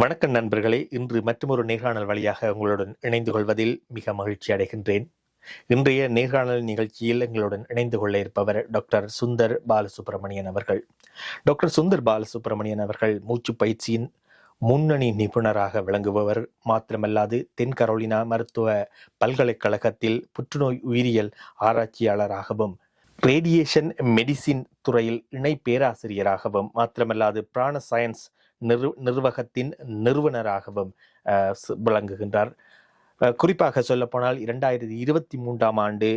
வணக்கம் நண்பர்களே. இன்று மற்றொரு நேர்காணல் வழியாக உங்களுடன் இணைந்து கொள்வதில் மிக மகிழ்ச்சி அடைகின்றேன். இன்றைய நேர்காணல் நிகழ்ச்சியில் எங்களுடன் இணைந்து கொள்ள இருப்பவர் டாக்டர் சுந்தர் பாலசுப்ரமணியன் அவர்கள். டாக்டர் சுந்தர் பாலசுப்ரமணியன் அவர்கள் மூச்சு பயிற்சியின் முன்னணி நிபுணராக விளங்குபவர். மாத்திரமல்லாது தென் கரோலினா மருத்துவ பல்கலைக்கழகத்தில் புற்றுநோய் உயிரியல் ஆராய்ச்சியாளராகவும் ரேடியேஷன் மெடிசின் துறையில் இணை பேராசிரியராகவும் மாத்திரமல்லாது பிராண சயன்ஸ் நிறு நிர்வாகத்தின் நிறுவனராகவும் விளங்குகின்றார். குறிப்பாக சொல்லப்போனால் இரண்டாயிரத்தி இருபத்தி மூன்றாம் ஆண்டு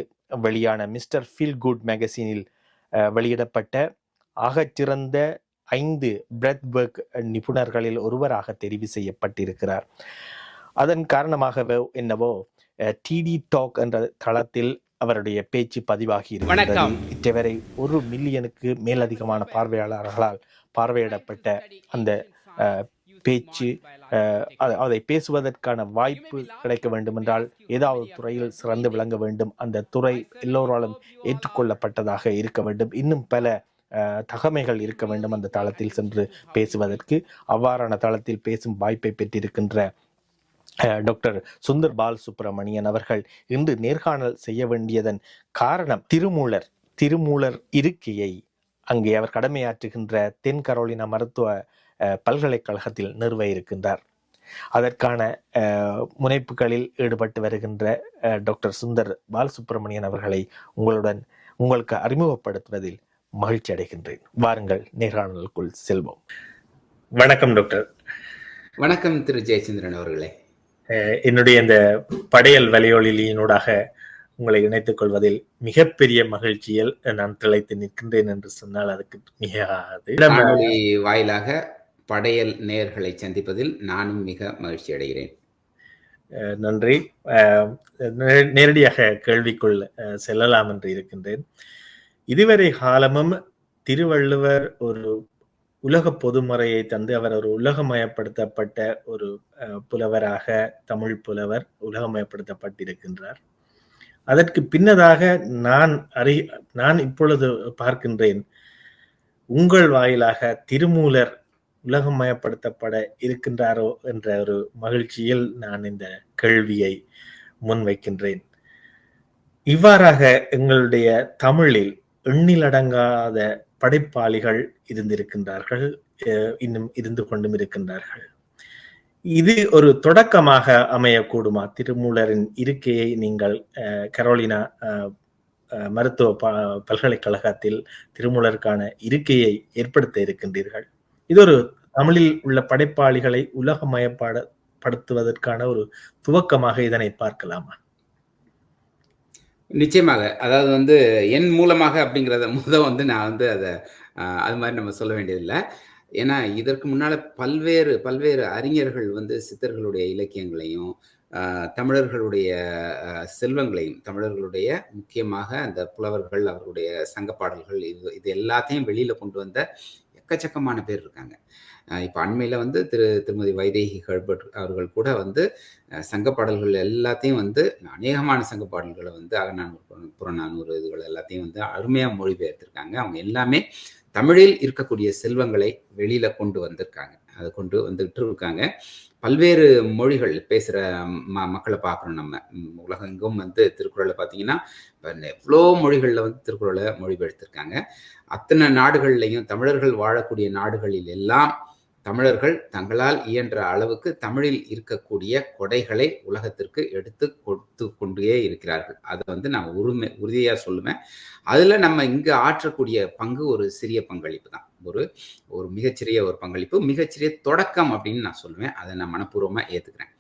வெளியான மிஸ்டர் ஃபீல் குட் மேகசினில் வெளியிடப்பட்ட ஆகச்சிறந்த ஐந்து பிரெத் ஒர்க் நிபுணர்களில் ஒருவராக தெரிவு செய்யப்பட்டிருக்கிறார். அதன் காரணமாகவே என்னவோ டிடி டாக் என்ற தளத்தில் அவருடைய பேச்சு பதிவாகி இருக்கிறது. இதுவரை ஒரு மில்லியனுக்கு மேலதிகமான பார்வையாளர்களால் பார்வையிடப்பட்ட அந்த பேச்சு அதை பேசுவதற்கான வாய்ப்பு கிடைக்க வேண்டுமென்றால் ஏதாவது துறையில் சிறந்து விளங்க வேண்டும். அந்த துறை எல்லோராலும் ஏற்றுக்கொள்ளப்பட்டதாக இருக்க வேண்டும். இன்னும் பல தகமைகள் இருக்க வேண்டும் அந்த தளத்தில் சென்று பேசுவதற்கு. அவ்வாறான தளத்தில் பேசும் வாய்ப்பை பெற்றிருக்கின்ற டாக்டர் சுந்தர் பால் சுப்பிரமணியன் அவர்கள் இன்று நேர்காணல் செய்ய வேண்டியதன் காரணம் திருமூலர் திருமூலர் இருக்கையை அங்கே அவர் கடமையாற்றுகின்ற தென் கரோலினா மருத்துவ பல்கலைக்கழகத்தில் நிறுவ இருக்கின்றார். அதற்கான முனைப்புகளில் ஈடுபட்டு வருகின்ற டாக்டர் சுந்தர் பாலசுப்ரமணியன் அவர்களை உங்களுடன் உங்களுக்கு அறிமுகப்படுத்துவதில் மகிழ்ச்சி அடைகின்றேன். வாருங்கள் நேர்காணலுக்குள் செல்வோம். வணக்கம் டாக்டர். வணக்கம் திரு. ஜெயச்சந்திரன் அவர்களே. என்னுடைய இந்த படையல் வலையொலியினூடாக உங்களை இணைத்துக் கொள்வதில் மிகப்பெரிய மகிழ்ச்சியில் நான் திளைத்து நிற்கின்றேன் என்று சொன்னால் அதுக்கு மிகாது வாயிலாக படையல் நேர்களை சந்திப்பதில் நானும் மிக மகிழ்ச்சி அடைகிறேன். நன்றி. நே- நேரடியாக கேள்விக்குள் செல்லலாம் என்று இருக்கின்றேன். இதுவரை காலமும் திருவள்ளுவர் ஒரு உலக பொதுமுறையை தந்து அவர் ஒரு உலகமயப்படுத்தப்பட்ட ஒரு புலவராக தமிழ் புலவர் உலகமயப்படுத்தப்பட்டிருக்கின்றார். அதற்கு பின்னதாக நான் அறி நான் இப்பொழுது பார்க்கின்றேன் உங்கள் வாயிலாக திருமூலர் உலகமயப்படுத்தப்பட இருக்கின்றாரோ என்ற ஒரு மகிழ்ச்சியில் நான் இந்த கேள்வியை முன்வைக்கின்றேன். இவ்வாறாக எங்களுடைய தமிழில் எண்ணிலடங்காத படைப்பாளிகள் இருந்திருக்கின்றார்கள் இன்னும் இருந்து கொண்டும் இருக்கின்றார்கள். இது ஒரு தொடக்கமாக அமையக்கூடுமா? திருமூலரின் இருக்கையை நீங்கள் கரோலினா மருத்துவ பல்கலைக்கழகத்தில் திருமூலருக்கான இருக்கையை ஏற்படுத்த இருக்கின்றீர்கள்? இது ஒரு தமிழில் உள்ள படைப்பாளிகளை உலகமயப்பாட படுத்துவதற்கான ஒரு துவக்கமாக இதனை பார்க்கலாமா நிச்சயமாக. அதாவது வந்து என் மூலமாக அப்படிங்கிறத முத வந்து நான் வந்து அதை அது மாதிரி நம்ம சொல்ல வேண்டியதில்லை. ஏன்னா இதற்கு முன்னால பல்வேறு பல்வேறு அறிஞர்கள் வந்து சித்தர்களுடைய இலக்கியங்களையும் ஆஹ், தமிழர்களுடைய செல்வங்களையும் தமிழர்களுடைய முக்கியமாக அந்த புலவர்கள் அவர்களுடைய சங்க பாடல்கள் இது இது எல்லாத்தையும் வெளியில கொண்டு வந்த எக்கச்சக்கமான பேர் இருக்காங்க. இப்போ அண்மையில் வந்து திரு திருமதி வைதேகி ஹெர்பர்ட் அவர்கள் கூட வந்து சங்கப்பாடல்கள் சங்க பாடல்கள் எல்லாத்தையும் வந்து அநேகமான சங்க பாடல்களை வந்து அகநானூறு புறநானூறு இதுகள் எல்லாத்தையும் வந்து அருமையாக மொழிபெயர்த்திருக்காங்க. அவங்க எல்லாமே தமிழில் இருக்கக்கூடிய செல்வங்களை வெளியில் கொண்டு வந்திருக்காங்க. அதை கொண்டு வந்துகிட்டு இருக்காங்க பல்வேறு மொழிகள் பேசுகிற ம மக்களை பார்க்குறோம் நம்ம. உலகெங்கும் வந்து திருக்குறளை பார்த்தீங்கன்னா இப்போ எவ்வளோ மொழிகளில் வந்து திருக்குறளை மொழிபெயர்த்திருக்காங்க. அத்தனை நாடுகள்லையும் தமிழர்கள் வாழக்கூடிய நாடுகளில் எல்லாம் தமிழர்கள் தங்களால் இயன்ற அளவுக்கு தமிழில் இருக்கக்கூடிய கொடைகளை உலகத்திற்கு எடுத்து கொடுத்து கொண்டே இருக்கிறார்கள். அதை வந்து நான் உரிமை உறுதியாக சொல்லுவேன். அதில் நம்ம இங்கே ஆற்றக்கூடிய பங்கு ஒரு சிறிய பங்களிப்பு தான். ஒரு ஒரு மிகச்சிறிய ஒரு பங்களிப்பு மிகச்சிறிய தொடக்கம் அப்படின்னு நான் சொல்லுவேன். அதை நான் மனப்பூர்வமாக ஏற்றுக்கிறேன்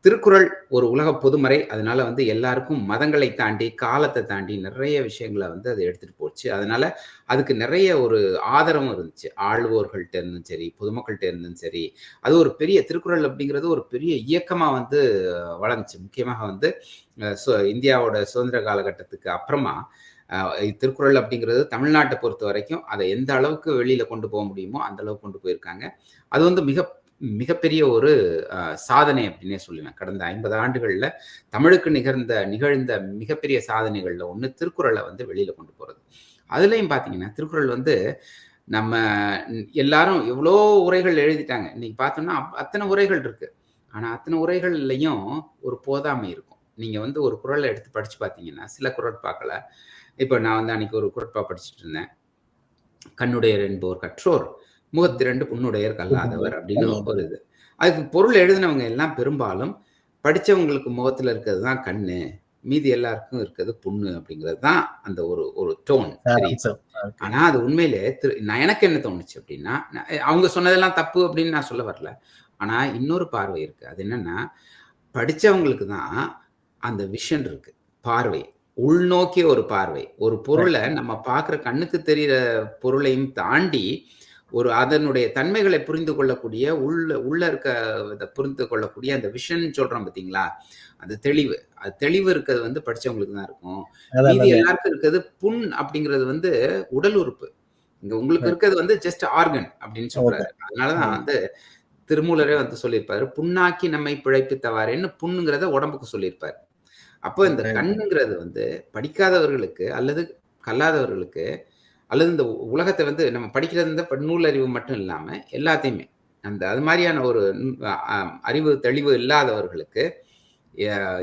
திருக்குறள் ஒரு உலக பொதுமறை. அதனால வந்து எல்லாருக்கும் மதங்களை தாண்டி காலத்தை தாண்டி நிறைய விஷயங்களை வந்து அது எடுத்துட்டு போச்சு. அதனால அதுக்கு நிறைய ஒரு ஆதரவும் இருந்துச்சு. ஆளுவோர்கள்ட்ட இருந்தும் சரி பொதுமக்கள்கிட்ட இருந்தும் சரி. அது ஒரு பெரிய திருக்குறள் அப்படிங்கிறது ஒரு பெரிய இயக்கமாக வந்து வளர்ந்துச்சு. முக்கியமாக வந்து சு- இந்தியாவோட சுதந்திர காலகட்டத்துக்கு அப்புறமா திருக்குறள் அப்படிங்கிறது தமிழ்நாட்டை பொறுத்த வரைக்கும் அதை எந்த அளவுக்கு வெளியில கொண்டு போக முடியுமோ அந்த அளவுக்கு கொண்டு போயிருக்காங்க. அது வந்து மிக மிகப்பெரிய ஒரு சாதனை அப்படின்னே சொல்லுவேன். கடந்த ஐம்பது ஆண்டுகளில் தமிழுக்கு நிகழ்ந்த நிகழ்ந்த மிகப்பெரிய சாதனைகளில் ஒன்று திருக்குறளை வந்து வெளியில கொண்டு போகிறது அதுலேயும் பார்த்தீங்கன்னா திருக்குறள் வந்து நம்ம எல்லாரும் எவ்வளோ உரைகள் எழுதிட்டாங்க. இன்னைக்கு பார்த்தோம்னா அத்தனை உரைகள் இருக்கு. ஆனால் அத்தனை உரைகள்லையும் ஒரு போதாமை இருக்கும். நீங்கள் வந்து ஒரு குரலை எடுத்து படித்து பார்த்தீங்கன்னா சில குரட்பாக்களை இப்போ நான் வந்து அன்னைக்கு ஒரு குரட்பா படிச்சுட்டு இருந்தேன் கண்ணுடையர் என்பவர் கற்றோர் முகத்திரண்டு புண்ணுடையர் கல்லாதவர் அப்படின்னு ஒரு இது. அதுக்கு பொருள் எழுதினவங்க எல்லாம் பெரும்பாலும் படிச்சவங்களுக்கு முகத்துல இருக்கிறது தான் கண்ணு மீதி எல்லாருக்கும் இருக்கிறது புண்ணு அப்படிங்கிறது தான் அந்த ஒரு ஒரு டோன் ஆனா அது உண்மையிலே திரு நான் எனக்கு என்ன தோணுச்சு அப்படின்னா அவங்க சொன்னதெல்லாம் தப்பு அப்படின்னு நான் சொல்ல வரல. ஆனா இன்னொரு பார்வை இருக்கு. அது என்னன்னா படிச்சவங்களுக்கு தான் அந்த விஷன் இருக்கு பார்வை. உள்நோக்கிய ஒரு பார்வை. ஒரு பொருளை நம்ம பார்க்குற கண்ணுக்கு தெரிகிற பொருளையும் தாண்டி ஒரு அதனுடைய தன்மைகளை புரிந்து கொள்ளக்கூடிய உள்ள உள்ள இருக்க புரிந்து கொள்ளக்கூடிய அந்த விஷன் சொல்றோம் பார்த்தீங்களா? அந்த தெளிவு. அது தெளிவு இருக்கிறது வந்து படிச்சவங்களுக்கு தான் இருக்கும். மீதி எல்லாருக்கும் இருக்கிறது புண் அப்படிங்கிறது வந்து உடல் உறுப்பு. இங்க உங்களுக்கு இருக்கிறது வந்து ஜஸ்ட் ஆர்கன் அப்படின்னு சொல்றாரு. அதனாலதான் வந்து திருமூலரே வந்து சொல்லியிருப்பாரு புண்ணாக்கி நம்மை பிழைப்பித்தவாறேன்னு புண்ணுங்கிறத உடம்புக்கு சொல்லியிருப்பாரு. அப்போ இந்த கண்ணுங்கிறது வந்து படிக்காதவர்களுக்கு அல்லது கல்லாதவர்களுக்கு அல்லது இந்த உலகத்தை வந்து நம்ம படிக்கிறது இந்த நூலறிவு மட்டும் இல்லாம எல்லாத்தையுமே அந்த அது மாதிரியான ஒரு அறிவு தெளிவு இல்லாதவர்களுக்கு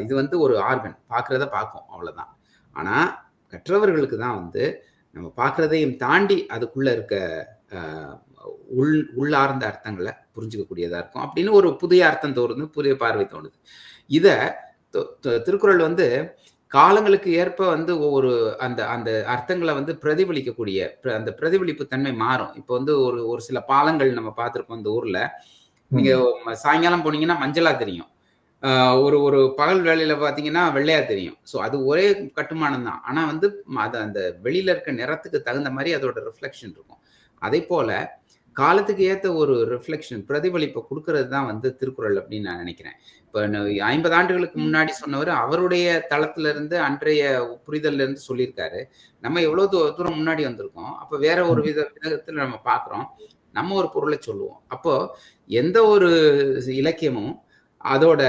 இது வந்து ஒரு ஆர்கன் பார்க்கறத பார்க்கும் அவ்வளவுதான். ஆனா கற்றவர்களுக்கு தான் வந்து நம்ம பார்க்கறதையும் தாண்டி அதுக்குள்ள இருக்க உள் உள்ளார்ந்த அர்த்தங்களை புரிஞ்சுக்கக்கூடியதா இருக்கும். அப்படின்னு ஒரு புதிய அர்த்தம் தோணுது புதிய பார்வை தோணுது. இத திருக்குறள் வந்து காலங்களுக்கு ஏற்ப வந்து ஒவ்வொரு அந்த அந்த அர்த்தங்களை வந்து பிரதிபலிக்கக்கூடிய அந்த பிரதிபலிப்பு தன்மை மாறும். இப்போ வந்து ஒரு ஒரு சில பாலங்கள் நம்ம பார்த்துருப்போம் இந்த ஊர்ல. நீங்க சாயங்காலம் போனீங்கன்னா மஞ்சளா தெரியும். ஒரு ஒரு பகல் வேலையில பாத்தீங்கன்னா வெள்ளையா தெரியும். ஸோ அது ஒரே கட்டுமானம் தான். ஆனா வந்து அது அந்த வெளியில இருக்க நிறத்துக்கு தகுந்த மாதிரி அதோட ரிஃப்ளெக்ஷன் இருக்கும். அதே போல காலத்துக்கு ஏற்ற ஒரு ரிஃப்ளெக்ஷன் பிரதிபலிப்பை கொடுக்கறது தான் வந்து திருக்குறள் அப்படின்னு நான் நினைக்கிறேன். இப்போ ஐம்பது ஆண்டுகளுக்கு முன்னாடி சொன்னவர் அவருடைய தளத்துல இருந்து அன்றைய புரிதல்ல இருந்து சொல்லியிருக்காரு. நம்ம எவ்வளவு தூரம் முன்னாடி வந்திருக்கோம். அப்போ வேற ஒரு வித விதத்துல நம்ம பார்க்குறோம். நம்ம ஒரு பொருளை சொல்லுவோம். அப்போ எந்த ஒரு இலக்கியமும் அதோட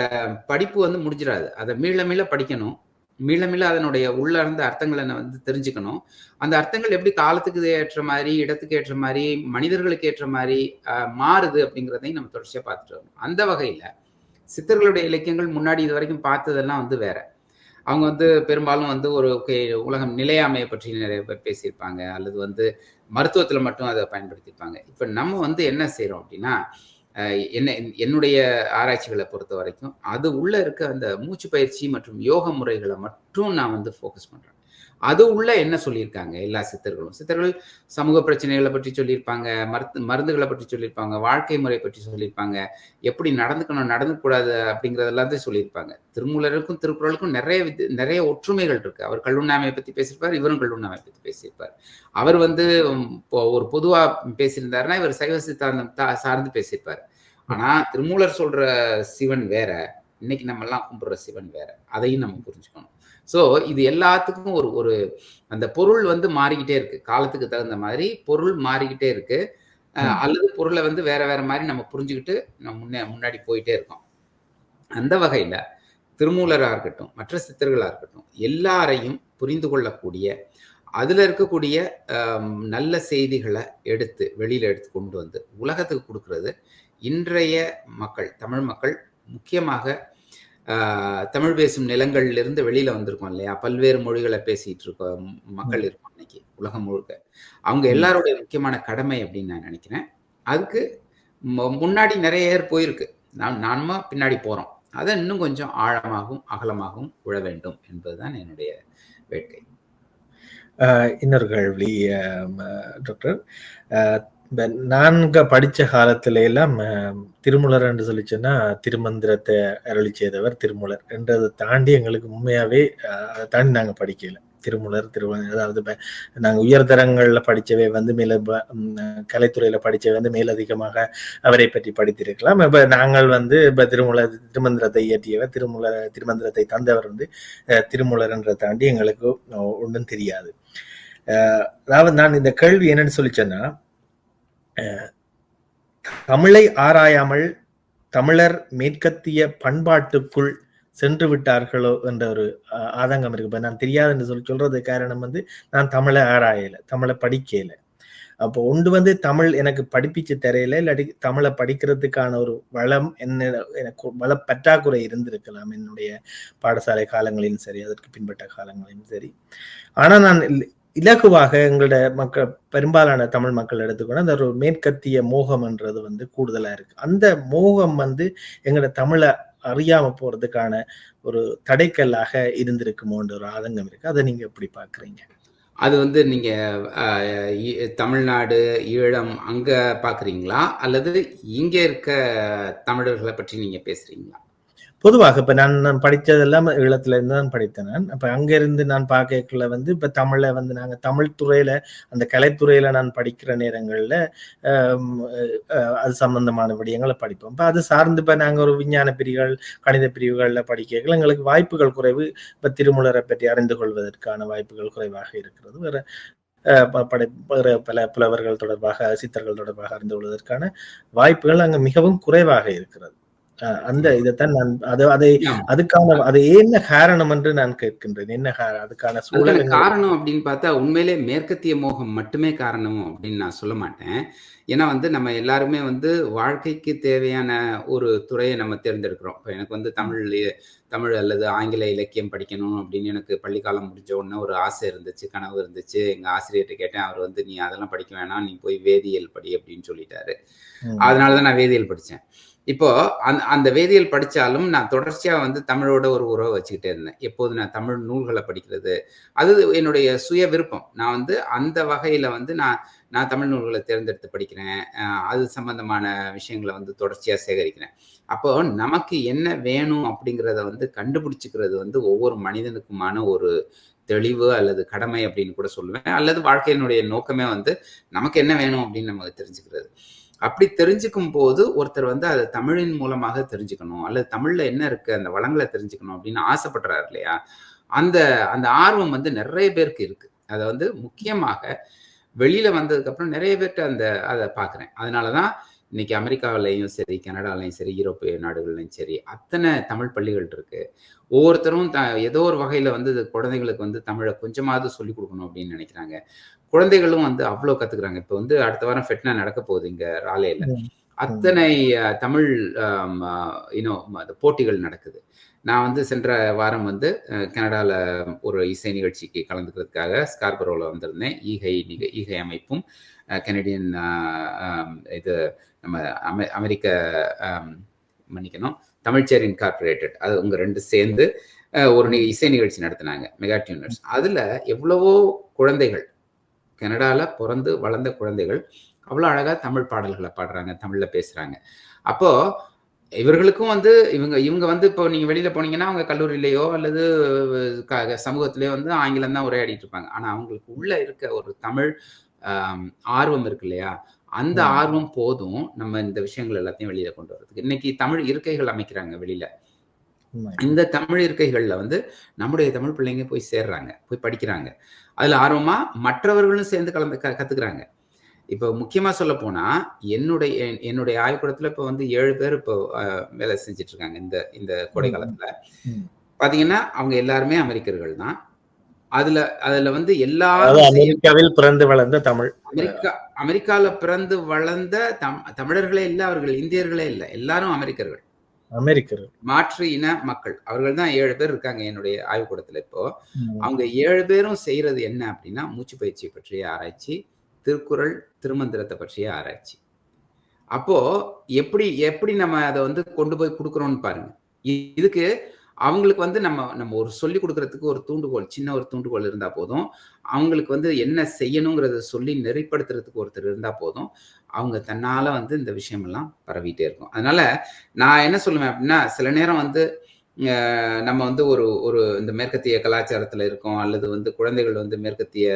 படிப்பு வந்து முடிஞ்சிடாது. அதை மீள மீள படிக்கணும். மீள மீள அதனுடைய உள்ள இருந்த அர்த்தங்களை வந்து தெரிஞ்சுக்கணும். அந்த அர்த்தங்கள் எப்படி காலத்துக்கு ஏற்ற மாதிரி இடத்துக்கு ஏற்ற மாதிரி மனிதர்களுக்கு ஏற்ற மாதிரி மாறுது அப்படிங்கிறதையும் நம்ம தொடர்ச்சியா பார்த்துட்டு வரணும். அந்த வகையில சித்தர்களுடைய இலக்கியங்கள் முன்னாடி இது வரைக்கும் பார்த்ததெல்லாம் வந்து வேற. அவங்க வந்து பெரும்பாலும் வந்து ஒரு உலகம் நிலையாமையை பற்றி நிறைய பேர் பேசியிருப்பாங்க. அல்லது வந்து மருத்துவத்துல மட்டும் அதை பயன்படுத்தியிருப்பாங்க. இப்ப நம்ம வந்து என்ன செய்யறோம் அப்படின்னா என்ன என்னுடைய ஆராய்ச்சிகளை பொறுத்த வரைக்கும் அது உள்ள இருக்க அந்த மூச்சு பயிற்சி மற்றும் யோக முறைகளை மட்டும் நான் வந்து ஃபோக்கஸ் பண்றேன். அது உள்ள என்ன சொல்லியிருக்காங்க? எல்லா சித்தர்களும். சித்தர்கள் சமூக பிரச்சனைகளை பற்றி சொல்லியிருப்பாங்க மருத்து மருந்துகளை பற்றி சொல்லியிருப்பாங்க வாழ்க்கை முறை பற்றி சொல்லியிருப்பாங்க. எப்படி நடந்துக்கணும் நடந்துக்கூடாது அப்படிங்கிறதெல்லாம் தான் சொல்லியிருப்பாங்க. திருமூலருக்கும் திருக்குறளுக்கும் நிறைய நிறைய ஒற்றுமைகள் இருக்கு. அவர் கல்லுண்ணாமையை பற்றி பேசியிருப்பார் இவரும் கல்லுண்ணாமையை பற்றி பேசியிருப்பார். அவர் வந்து ஒரு பொதுவாக பேசியிருந்தாருன்னா இவர் சைவ சித்தாந்தம் சார்ந்து பேசியிருப்பார். ஆனால் திருமூலர் சொல்ற சிவன் வேற இன்னைக்கு நம்ம எல்லாம் கும்பிடுற சிவன் வேற. அதையும் நம்ம புரிஞ்சுக்கணும். ஸோ இது எல்லாத்துக்கும் ஒரு ஒரு அந்த பொருள் வந்து மாறிக்கிட்டே இருக்கு. காலத்துக்கு தகுந்த மாதிரி பொருள் மாறிக்கிட்டே இருக்கு. அல்லது பொருளை வந்து வேற வேற மாதிரி நம்ம புரிஞ்சுக்கிட்டு நம்ம முன்னே முன்னாடி போயிட்டே இருக்கோம். அந்த வகையில திருமூலராக இருக்கட்டும் மற்ற சித்தர்களாக இருக்கட்டும் எல்லாரையும் புரிந்து கொள்ளக்கூடிய அதுல இருக்கக்கூடிய நல்ல செய்திகளை எடுத்து வெளியில எடுத்து கொண்டு வந்து உலகத்துக்கு கொடுக்கறது இன்றைய மக்கள் தமிழ் மக்கள் முக்கியமாக தமிழ் பேசும் நிலங்கள்ல இருந்து வெளியில வந்திருக்கோம் இல்லையா? பல்வேறு மொழிகளை பேசிட்டு இருக்க மக்கள் இருக்கோம் இன்னைக்கு உலகம் முழுக்க. அவங்க எல்லாருடைய முக்கியமான கடமை அப்படின்னு நான் நினைக்கிறேன். அதுக்கு முன்னாடி நிறைய பேர் போயிருக்கு. நான் நானுமா பின்னாடி போறோம். அதை இன்னும் கொஞ்சம் ஆழமாகவும் அகலமாகவும் உழ வேண்டும் என்பதுதான் என்னுடைய வேட்கை. இன்னொரு கேள்வி டாக்டர். நான்க படிச்ச காலத்துல எல்லாம் திருமுலர் என்று சொல்லிச்சுன்னா திருமந்திரத்தை அருளி செய்தவர் திருமுலர். என்றதை தாண்டி எங்களுக்கு உண்மையாவே அதை தாண்டி நாங்க படிக்கல. திருமுலர் திரு அதாவது நாங்க உயர்தரங்கள்ல படித்தவை வந்து மேல கலைத்துறையில படித்தவை வந்து மேலதிகமாக அவரை பற்றி படித்திருக்கலாம். இப்ப நாங்கள் வந்து இப்ப திருமுலர் திருமந்திரத்தை இயற்றியவர் திருமுல திருமந்திரத்தை தந்தவர் வந்து திருமுலர்ன்றதை தாண்டி எங்களுக்கு ஒன்றும் தெரியாது. அதாவது நான் இந்த கேள்வி என்னன்னு சொல்லி தமிழை ஆராயாமல் தமிழர் மேற்கத்திய பண்பாட்டுக்குள் சென்று விட்டார்களோ என்ற ஒரு ஆதங்கம் இருக்கு. இப்போ நான் தெரியாது என்று சொல்லி சொல்றது காரணம் வந்து நான் தமிழை ஆராயல தமிழை படிக்கல. அப்போ ஒன்று வந்து தமிழ் எனக்கு படிப்பிச்சு தெரியல இல்லாட்டி தமிழை படிக்கிறதுக்கான ஒரு வளம் என்ன எனக்கு வள பற்றாக்குறை இருந்திருக்கலாம். என்னுடைய பாடசாலை காலங்களிலும் சரி அதற்கு பின்பற்ற காலங்களிலும் சரி. ஆனால் நான் இலகுவாக எங்களோட மக்கள் பெரும்பாலான தமிழ் மக்கள் எடுத்துக்கணும் அந்த ஒரு மேற்கத்திய மோகம்ன்றது வந்து கூடுதலா இருக்கு. அந்த மோகம் வந்து எங்களோட தமிழை அறியாம போறதுக்கான ஒரு தடைக்கல்லாக இருந்திருக்குமோன்ற ஒரு ஆதங்கம் இருக்கு. அதை நீங்க எப்படி பாக்குறீங்க அது வந்து நீங்க தமிழ்நாடு ஈழம் அங்க பாக்குறீங்களா அல்லது இங்க இருக்க தமிழர்களை பற்றி நீங்க பேசுறீங்களா? பொதுவாக இப்ப நான் நான் படித்ததெல்லாம் ஈழத்துல இருந்து தான் படித்தேன் நான். அப்ப அங்கிருந்து நான் பார்க்கல வந்து இப்ப தமிழ்ல வந்து நாங்க தமிழ் துறையில அந்த கலைத்துறையில நான் படிக்கிற நேரங்கள்ல அது சம்பந்தமான விடயங்களை படிப்போம். இப்ப அது சார்ந்து இப்ப நாங்க ஒரு விஞ்ஞான பிரிவுகள் கணித பிரிவுகள்ல படிக்க எங்களுக்கு வாய்ப்புகள் குறைவு. இப்ப திருமூலரை பற்றி அறிந்து கொள்வதற்கான வாய்ப்புகள் குறைவாக இருக்கிறது. வேற படை பல புலவர்கள் தொடர்பாக சித்தர்கள் தொடர்பாக அறிந்து கொள்வதற்கான வாய்ப்புகள் அங்கே மிகவும் குறைவாக இருக்கிறது. அந்த இதைத்தான் நான் அது அதை அதுக்கான அது என்ன காரணம் என்று நான் கேட்கின்றேன். என்ன அதுக்கான சூழல் காரணம் அப்படின்னு பார்த்தா உண்மையிலே மேற்கத்திய மோகம் மட்டுமே காரணம் அப்படின்னு நான் சொல்ல மாட்டேன். ஏன்னா வந்து நம்ம எல்லாருமே வந்து வாழ்க்கைக்கு தேவையான ஒரு துறையை நம்ம தேர்ந்தெடுக்கிறோம். இப்போ எனக்கு வந்து தமிழ் தமிழ் அல்லது ஆங்கில இலக்கியம் படிக்கணும் அப்படின்னு எனக்கு பள்ளிக்காலம் முடிஞ்ச உடனே ஒரு ஆசை இருந்துச்சு கனவு இருந்துச்சு. எங்க ஆசிரியர்கிட்ட கேட்டேன் அவர் வந்து நீ அதெல்லாம் படிக்க வேணாம். நீ போய் வேதியியல் படி அப்படின்னு சொல்லிட்டாரு. அதனாலதான் நான் வேதியியல் படித்தேன் இப்போ அந்த அந்த வேதியியல் படித்தாலும் நான் தொடர்ச்சியாக வந்து தமிழோட ஒரு உறவை வச்சுக்கிட்டே இருந்தேன். எப்போது நான் தமிழ் நூல்களை படிக்கிறது அது என்னுடைய சுய விருப்பம். நான் வந்து அந்த வகையில் வந்து நான் நான் தமிழ் நூல்களை தேர்ந்தெடுத்து படிக்கிறேன். அது சம்பந்தமான விஷயங்களை வந்து தொடர்ச்சியாக சேகரிக்கிறேன். அப்போ நமக்கு என்ன வேணும் அப்படிங்கிறத வந்து கண்டுபிடிச்சிக்கிறது வந்து ஒவ்வொரு மனிதனுக்குமான ஒரு தெளிவு அல்லது கடமை அப்படின்னு கூட சொல்லுவேன். அல்லது வாழ்க்கையினுடைய நோக்கமே வந்து நமக்கு என்ன வேணும் அப்படின்னு நமக்கு தெரிஞ்சுக்கிறது. அப்படி தெரிஞ்சுக்கும் போது ஒருத்தர் வந்து அதை தமிழின் மூலமாக தெரிஞ்சுக்கணும் அல்லது தமிழ்ல என்ன இருக்கு அந்த வளங்களை தெரிஞ்சுக்கணும் அப்படின்னு ஆசைப்படுறாரு இல்லையா? அந்த அந்த ஆர்வம் வந்து நிறைய பேருக்கு இருக்கு. அதை வந்து முக்கியமாக வெளியில வந்ததுக்கு அப்புறம் நிறைய பேர்கிட்ட அந்த அதை பாக்குறேன் அதனாலதான் இன்னைக்கு அமெரிக்காவிலையும் சரி கனடாலையும் சரி யூரோப்பிய நாடுகள்லையும் சரி அத்தனை தமிழ் பள்ளிகள் இருக்கு. ஒவ்வொருத்தரும் த ஏதோ ஒரு வகையில வந்து குழந்தைங்களுக்கு வந்து தமிழை கொஞ்சமாவது சொல்லிக் கொடுக்கணும் அப்படின்னு நினைக்கிறாங்க. குழந்தைகளும் வந்து அவ்வளோ கத்துக்கிறாங்க. இப்போ வந்து அடுத்த வாரம் ஃபெட்னா நடக்க போகுது இங்க ராலேல. அத்தனை தமிழ் இன்னும் போட்டிகள் நடக்குது. நான் வந்து சென்ற வாரம் வந்து கனடால ஒரு இசை நிகழ்ச்சிக்கு கலந்துக்கிறதுக்காக ஸ்கார்பரோவில் வந்திருந்தேன். ஈகை நிக ஈகை அமைப்பும் கனடியன் இது நம்ம அமெ அமெரிக்க மன்னிக்கணும் தமிழ்ச்சேர் இன்கார்பரேட்டட் அது உங்க ரெண்டு சேர்ந்து ஒரு இசை நிகழ்ச்சி நடத்தினாங்க மெகா டியூனர்ஸ் அதுல எவ்வளவோ குழந்தைகள் கனடால பிறந்து வளர்ந்த குழந்தைகள் அவ்வளோ அழகா தமிழ் பாடல்களை பாடுறாங்க தமிழ்ல பேசுறாங்க. அப்போ இவர்களுக்கும் வந்து இவங்க இவங்க வந்து இப்போ நீங்க வெளியில போனீங்கன்னா அவங்க கல்லூரியிலேயோ அல்லது சமூகத்திலேயோ வந்து ஆங்கிலம் தான் உரையாடிட்டு இருப்பாங்க. ஆனா அவங்களுக்கு உள்ள இருக்க ஒரு தமிழ் ஆர்வம் இருக்கு இல்லையா? அந்த ஆர்வம் போதும் நம்ம இந்த விஷயங்கள் எல்லாத்தையும் வெளியில கொண்டு வரதுக்கு இன்னைக்கு தமிழ் இருக்கைகள் அமைக்கிறாங்க வெளியில. இந்த தமிழ் இருக்கைகள்ல வந்து நம்முடைய தமிழ் பிள்ளைங்க போய் சேர்றாங்க போய் படிக்கிறாங்க. அதுல ஆர்வமா மற்றவர்களும் சேர்ந்து கலந்து கத்துக்கிறாங்க. இப்போ முக்கியமா சொல்ல போனா என்னுடைய என்னுடைய ஆய்வுக்கூடத்துல இப்போ வந்து ஏழு பேர் இப்போ வேலை செஞ்சுட்டு இருக்காங்க இந்த இந்த கோடை காலத்துல. பாத்தீங்கன்னா அவங்க எல்லாருமே அமெரிக்கர்கள் தான். அதுல அதுல வந்து எல்லா அமெரிக்காவில் பிறந்து வளர்ந்த தமிழ். அமெரிக்கா அமெரிக்கால பிறந்து வளர்ந்த தம் தமிழர்களே இல்லை அவர்கள் இந்தியர்களே இல்லை எல்லாரும் அமெரிக்கர்கள். அமெரிக்கர்கள். மாற்று இன மக்கள். அவர்கள் தான் ஏழு பேர் இருக்காங்க என்னுடைய ஆய்வுக்கூடத்துல இப்போ. அவங்க ஏழு பேரும் செய்யறது என்ன அப்படின்னா மூச்சு பயிற்சியை பற்றிய ஆராய்ச்சி திருக்குறள் திருமந்திரத்தை பற்றிய ஆராய்ச்சி. அப்போ எப்படி எப்படி நம்ம அதை வந்து கொண்டு போய் கொடுக்குறோம்னு பாருங்க. இதுக்கு அவங்களுக்கு வந்து நம்ம நம்ம ஒரு சொல்லி கொடுக்கறதுக்கு ஒரு தூண்டுகோல் சின்ன ஒரு தூண்டுகோல் இருந்தா போதும். அவங்களுக்கு வந்து என்ன செய்யணுங்கிறத சொல்லி நெறிப்படுத்துறதுக்கு ஒருத்தர் இருந்தா போதும். அவங்க தன்னால வந்து இந்த விஷயமெல்லாம் பரவிட்டே இருக்கும். அதனால நான் என்ன சொல்லுவேன் அப்படின்னா சில நேரம் வந்து நம்ம வந்து ஒரு ஒரு இந்த மேற்கத்திய கலாச்சாரத்துல இருக்கோம் அல்லது வந்து குழந்தைகள் வந்து மேற்கத்திய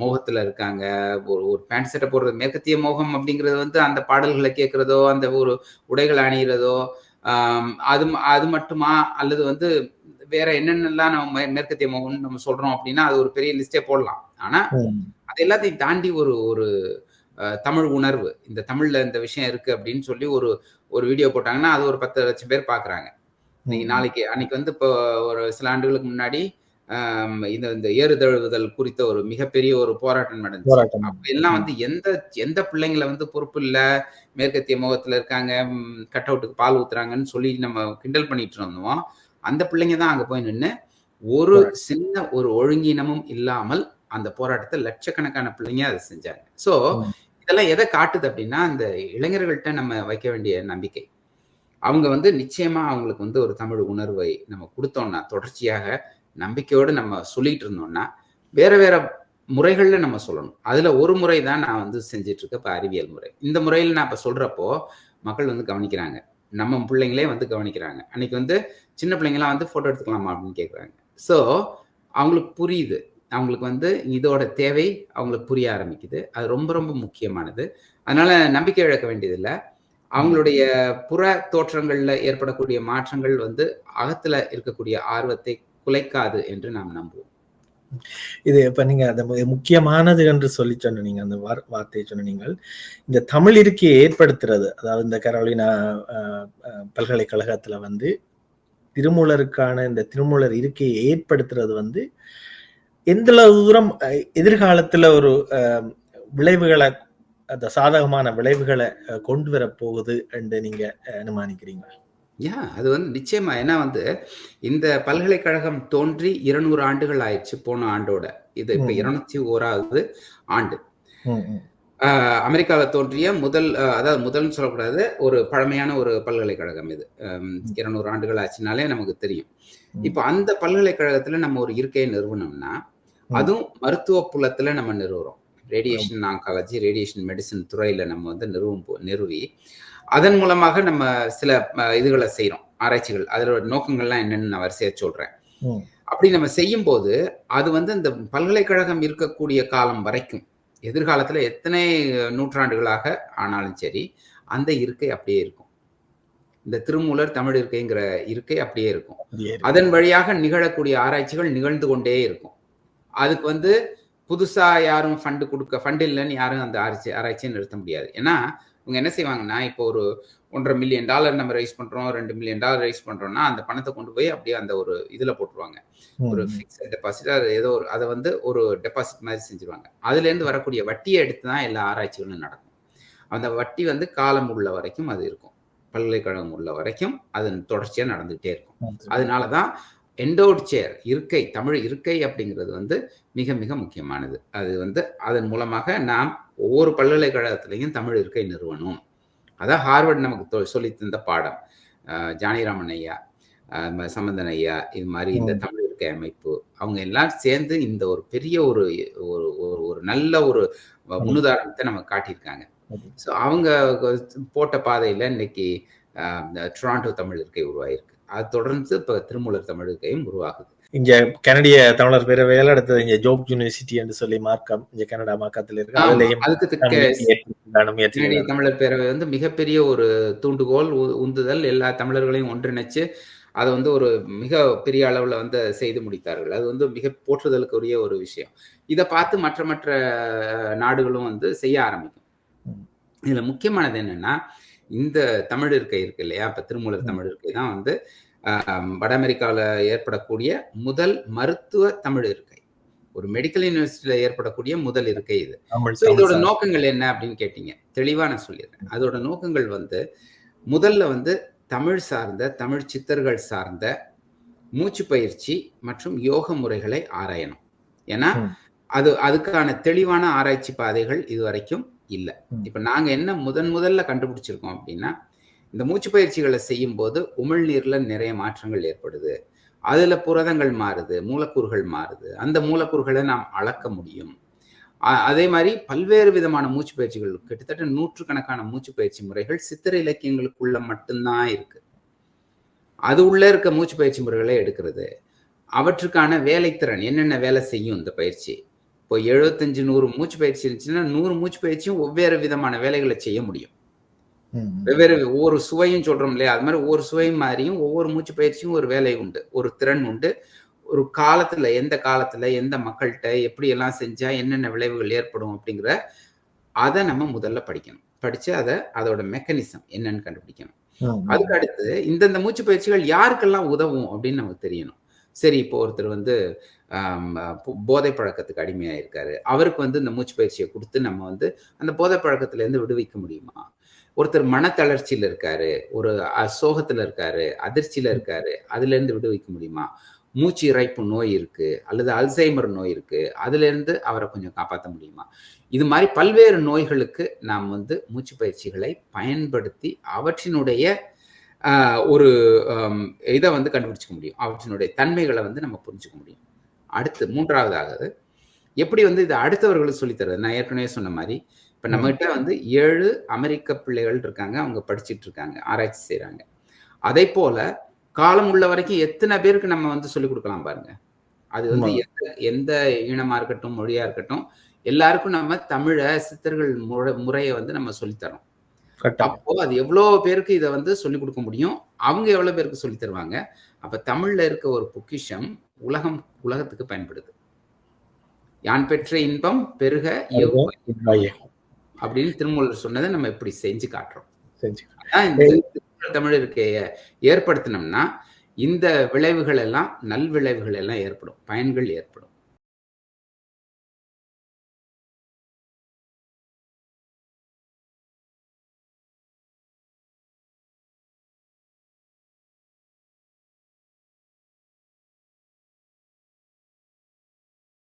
மோகத்துல இருக்காங்க. ஒரு ஒரு பேண்ட் சட்டை போடுறது மேற்கத்திய மோகம் அப்படிங்கிறது வந்து அந்த பாடல்களை கேட்கறதோ அந்த ஒரு உடைகள் அணிகிறதோ அது அது மட்டுமா? அல்லது வந்து வேற என்னென்னலாம் நம்ம மேற்கத்திய மோகம்னு நம்ம சொல்றோம் அப்படின்னா அது ஒரு பெரிய லிஸ்டே போடலாம். ஆனா அது எல்லாத்தையும் தாண்டி ஒரு ஒரு தமிழ் உணர்வு. இந்த தமிழ்ல இந்த விஷயம் இருக்கு அப்படின்னு சொல்லி ஒரு ஒரு வீடியோ போட்டாங்கன்னா அது ஒரு பத்து லட்சம் பேர் பாக்குறாங்க. இன்னைக்கு நாளைக்கு அன்னைக்கு வந்து இப்போ ஒரு சில ஆண்டுகளுக்கு முன்னாடி இந்த இந்த ஏறுதழுவுதல் குறித்த ஒரு மிகப்பெரிய ஒரு போராட்டம் நடந்துச்சு அப்ப எல்லாம் வந்து எந்த எந்த பிள்ளைங்களை வந்து பொறுப்பு இல்ல மேற்கத்திய முகத்துல இருக்காங்க கட் அவுட்டுக்கு பால் ஊத்துறாங்கன்னு சொல்லி நம்ம கிண்டல் பண்ணிட்டு இருந்தோம் அந்த பிள்ளைங்க தான் அங்க போய் நின்று ஒரு. சின்ன ஒரு ஒழுங்கீனமும் இல்லாமல் அந்த போராட்டத்தை லட்சக்கணக்கான பிள்ளைங்க அதை செஞ்சாங்க சோ. இதெல்லாம் எதை காட்டுது அப்படின்னா அந்த இளைஞர்கள்ட்ட நம்ம வைக்க வேண்டிய நம்பிக்கை அவங்க வந்து நிச்சயமா அவங்களுக்கு வந்து ஒரு தமிழ் உணர்வை நம்ம கொடுத்தோம்னா தொடர்ச்சியாக நம்பிக்கையோடு நம்ம சொல்லிட்டு இருந்தோம்னா வேற வேற முறைகளில் நம்ம சொல்லணும். அதில் ஒரு முறை தான் நான் வந்து செஞ்சுட்டு இப்போ அறிவியல் முறை. இந்த முறையில் நான் இப்போ சொல்கிறப்போ மக்கள் வந்து கவனிக்கிறாங்க. நம்ம பிள்ளைங்களே வந்து கவனிக்கிறாங்க. அன்னைக்கு வந்து சின்ன பிள்ளைங்களாம் வந்து ஃபோட்டோ எடுத்துக்கலாமா அப்படின்னு கேட்குறாங்க ஸோ அவங்களுக்கு புரியுது. அவங்களுக்கு வந்து இதோட தேவை அவங்களுக்கு புரிய ஆரம்பிக்குது. அது ரொம்ப ரொம்ப முக்கியமானது. அதனால நம்பிக்கை இழக்க வேண்டியதில்லை. அவங்களுடைய புற தோற்றங்களில் ஏற்படக்கூடிய மாற்றங்கள் வந்து அகத்தில் இருக்கக்கூடிய ஆர்வத்தை குலைக்காது என்று நாம் நம்புவோம். இது இப்ப நீங்க அந்த முக்கியமானது என்று சொல்லி சொன்ன நீங்க அந்த வார்- வார்த்தையை சொன்னீங்க இந்த தமிழ் இருக்கையை ஏற்படுத்துறது அதாவது இந்த கரோலினா அஹ், பல்கலைக்கழகத்துல வந்து திருமூலருக்கான இந்த திருமூலர் இருக்கையை ஏற்படுத்துறது வந்து எந்த அளவு தூரம் அஹ், எதிர்காலத்துல ஒரு அஹ், விளைவுகளை அந்த சாதகமான விளைவுகளை அஹ், கொண்டு வர போகுது என்று நீங்க அனுமானிக்கிறீங்க யா அது வந்து நிச்சயமா. ஏன்னா வந்து இந்த பல்கலைக்கழகம் தோன்றி இருநூறு ஆண்டுகள் ஆயிடுச்சு போன ஆண்டோட. இது இப்ப. இருநூத்தி ஓராவது ஆண்டு. அமெரிக்காவில் தோன்றிய முதல் அதாவது முதல்னு சொல்லக்கூடாது ஒரு பழமையான ஒரு பல்கலைக்கழகம் இது. இருநூறு ஆண்டுகள் ஆச்சுனாலே நமக்கு தெரியும். இப்போ அந்த பல்கலைக்கழகத்துல நம்ம ஒரு இருக்கையை நிறுவனம்னா. அதுவும் மருத்துவ புலத்துல நம்ம நிறுவுறோம். ரேடியேஷன் ஆங்காலஜி ரேடியேஷன் மெடிசன் துறையில நம்ம வந்து நிறுவும் போ- நிறுவி அதன் மூலமாக நம்ம சில இதுகளை செய்றோம் ஆராய்ச்சிகள். அதோட நோக்கங்கள்லாம் என்னன்னு நான் வரிசையா சொல்றேன். அப்படி நம்ம செய்யும் போது அது வந்து இந்த பல்கலைக்கழகம் இருக்கக்கூடிய காலம் வரைக்கும் எதிர்காலத்துல எத்தனை நூற்றாண்டுகளாக ஆனாலும் சரி அந்த இருக்கை அப்படியே இருக்கும். இந்த திருமூலர் தமிழ் இருக்கைங்கிற இருக்கை அப்படியே இருக்கும். அதன் வழியாக நிகழக்கூடிய ஆராய்ச்சிகள் நிகழ்ந்து கொண்டே இருக்கும். அதுக்கு வந்து புதுசா யாரும் ஃபண்டு கொடுக்க ஃபண்ட் இல்லைன்னு யாரும் அந்த ஆராய்ச்சி ஆராய்ச்சியை நிறுத்த முடியாது. ஏன்னா இவங்க என்ன செய்வாங்கன்னா இப்போ ஒரு ஒன்றரை மில்லியன் டாலர் நம்ம ரைஸ் பண்றோம் ரெண்டு மில்லியன் டாலர் ரைஸ் பண்றோம்னா அந்த பணத்தை கொண்டு போய் அப்படியே அந்த ஒரு இதுல போட்டுருவாங்க. ஒரு. ஃபிக்ஸட் டெபாசிட் அது ஏதோ ஒரு அதை வந்து ஒரு டெபாசிட் மாதிரி செஞ்சுருவாங்க. அதுல இருந்து வரக்கூடிய வட்டியை எடுத்து தான் எல்லா ஆராய்ச்சிகளும் நடக்கும். அந்த வட்டி வந்து காலம் உள்ள வரைக்கும் அது இருக்கும். பல்கலைக்கழகம் உள்ள வரைக்கும் அது தொடர்ச்சியா நடந்துகிட்டே இருக்கும். அதனால தான் எண்டோட் சேர் இருக்கை தமிழ் இருக்கை அப்படிங்கிறது வந்து மிக மிக முக்கியமானது. அது வந்து அதன் மூலமாக நாம் ஒவ்வொரு பல்கலைக்கழகத்திலையும் தமிழ் இருக்கை நிறுவனம் அதான் ஹார்வர்ட் நமக்கு தொ- சொல்லித் தந்த பாடம் ஜானிராமன் ஐயா சம்பந்தன் ஐயா இது மாதிரி இந்த. தமிழ் இருக்கை அமைப்பு அவங்க எல்லாம் சேர்ந்து இந்த ஒரு பெரிய ஒரு ஒரு ஒரு- நல்ல ஒரு முன்னுதாரணத்தை நமக்கு காட்டியிருக்காங்க. ஸோ அவங்க போட்ட பாதையில இன்னைக்கு டொராண்டோ தமிழ் இருக்கை உருவாயிருக்கு. அது தொடர்ந்து இப்ப திருமூலர் தமிழ் இருக்கையும் உருவாகுது. இங்க கனடிய தமிழர் பேரவையில் அடுத்தது இங்க ஜோக் யூனிவர்சிட்டி என்று சொல்லி மார்க்கம் இங்க கனடா மார்க்கத்தில் இருக்கு. தமிழர் பேரவை வந்து மிகப்பெரிய ஒரு தூண்டுகோல் உந்துதல் எல்லா தமிழர்களையும் ஒன்றிணைச்சு அதை வந்து ஒரு மிக பெரிய அளவுல வந்து செய்து முடித்தார்கள். அது வந்து மிக போற்றுதலுக்குரிய ஒரு விஷயம். இதை பார்த்து மற்ற மற்ற நாடுகளும் வந்து செய்ய ஆரம்பிக்கும். இதுல முக்கியமானது என்னன்னா இந்த தமிழ் இருக்கை இருக்கு இல்லையா? இப்ப திருமூலர். தமிழ் இருக்கை தான் வந்து வட அமெரிக்காவில் ஏற்படக்கூடிய முதல் மருத்துவ தமிழ் இருக்கை. ஒரு மெடிக்கல் யூனிவர்சிட்டியில ஏற்படக்கூடிய முதல் இருக்கை இது. இதோட நோக்கங்கள் என்ன அப்படின்னு கேட்டீங்க? தெளிவா நான் சொல்லிடுறேன். அதோட நோக்கங்கள் வந்து முதல்ல வந்து தமிழ் சார்ந்த தமிழ் சித்தர்கள் சார்ந்த மூச்சு பயிற்சி மற்றும் யோக முறைகளை ஆராயணும். ஏன்னா. அது அதுக்கான தெளிவான ஆராய்ச்சி பாதைகள் இதுவரைக்கும் இல்லை. இப்ப நாங்க என்ன முதன் முதல்ல கண்டுபிடிச்சிருக்கோம் அப்படின்னா இந்த மூச்சு பயிற்சிகளை செய்யும் போது உமிழ்நீர்ல நிறைய மாற்றங்கள் ஏற்படுது. அதுல புரதங்கள் மாறுது மூலக்கூறுகள் மாறுது. அந்த மூலக்கூறுகளை நாம் அளக்க முடியும். அதே மாதிரி பல்வேறு விதமான மூச்சு பயிற்சிகள் கிட்டத்தட்ட நூற்றுக்கணக்கான மூச்சு பயிற்சி முறைகள் சித்திர இலக்கியங்களுக்குள்ள மட்டும்தான் இருக்கு. அது உள்ள இருக்க மூச்சு பயிற்சி முறைகளை எடுக்கிறது. அவற்றுக்கான வேலைத்திறன் என்னென்ன வேலை செய்யும் இந்த பயிற்சி? இப்போ எழுபத்தஞ்சு நூறு மூச்சு பயிற்சி இருந்துச்சுன்னா நூறு மூச்சு பயிற்சியும் ஒவ்வேறு விதமான வேலைகளை செய்ய முடியும். வெவ்வேறு ஒவ்வொரு சுவையும் சொல்றோம் இல்லையா? அது மாதிரி ஒவ்வொரு சுவையும் மாதிரியும் ஒவ்வொரு மூச்சு பயிற்சியும் ஒரு வேலை உண்டு. ஒரு திறன் உண்டு. ஒரு காலத்துல எந்த காலத்துல எந்த மக்கள்கிட்ட எப்படி எல்லாம் செஞ்சா என்னென்ன விளைவுகள் ஏற்படும் அப்படிங்கிற அதை நம்ம முதல்ல படிக்கணும். படிச்சு அதை அதோட மெக்கானிசம் என்னன்னு கண்டுபிடிக்கணும். அதுக்கு அடுத்து இந்தந்த மூச்சு பயிற்சிகள் யாருக்கெல்லாம் உதவும் அப்படின்னு நமக்கு தெரியணும். சரி இப்போ ஒருத்தர் வந்து போதை பழக்கத்துக்கு அடிமையாக இருக்காரு அவருக்கு வந்து இந்த மூச்சு பயிற்சியை கொடுத்து நம்ம வந்து அந்த போதை பழக்கத்திலேருந்து விடுவிக்க முடியுமா? ஒருத்தர் மனத்தளர்ச்சியில் இருக்காரு ஒரு சோகத்துல இருக்காரு அதிர்ச்சியில இருக்காரு அதுல இருந்து விடுவிக்க முடியுமா? மூச்சு இறைப்பு நோய் இருக்கு அல்லது அல்சைமர் நோய் இருக்கு அதுல இருந்து அவரை கொஞ்சம் காப்பாற்ற முடியுமா? இது மாதிரி பல்வேறு நோய்களுக்கு நாம் வந்து மூச்சு பயிற்சிகளை பயன்படுத்தி அவற்றினுடைய ஒரு இதை வந்து கண்டுபிடிச்சிக்க முடியும். அவற்றினுடைய தன்மைகளை வந்து நம்ம புரிஞ்சுக்க முடியும். அடுத்து மூன்றாவதாக எப்படி வந்து இது அடுத்தவர்களுக்கு சொல்லித் தர்றது நான் ஏற்கனவே சொன்ன மாதிரி இப்ப நம்ம கிட்ட வந்து ஏழு அமெரிக்க பிள்ளைகள் இருக்காங்க அவங்க படிச்சிட்டு இருக்காங்க ஆராய்ச்சி செய்றாங்க. அதே போல காலம் உள்ள வரைக்கும் எத்தனை பேருக்கு நம்ம வந்து சொல்லிக் கொடுக்கலாம் பாருங்க. அது வந்து. எந்த எந்த இனமா இருக்கட்டும் மொழியா இருக்கட்டும் எல்லாருக்கும் நம்ம தமிழை சித்தர்கள் முறை முறையை வந்து நம்ம சொல்லித்தரோம் அப்போ அது எவ்வளோ பேருக்கு இதை வந்து சொல்லிக் கொடுக்க முடியும்? அவங்க எவ்வளவு பேருக்கு சொல்லித் தருவாங்க? அப்ப தமிழ்ல இருக்க ஒரு பொக்கிஷம் உலகம் உலகத்துக்கு பயன்படுது. யான் பெற்ற இன்பம் பெருக. அப்படின்னு திருமூலர் சொன்னதை நம்ம இப்படி செஞ்சு காட்டுறோம். தமிழ் இருக்கைய ஏற்படுத்தினோம்னா இந்த விளைவுகள் எல்லாம் நல்விளைவுகள் எல்லாம் ஏற்படும். பயன்கள் ஏற்படும்.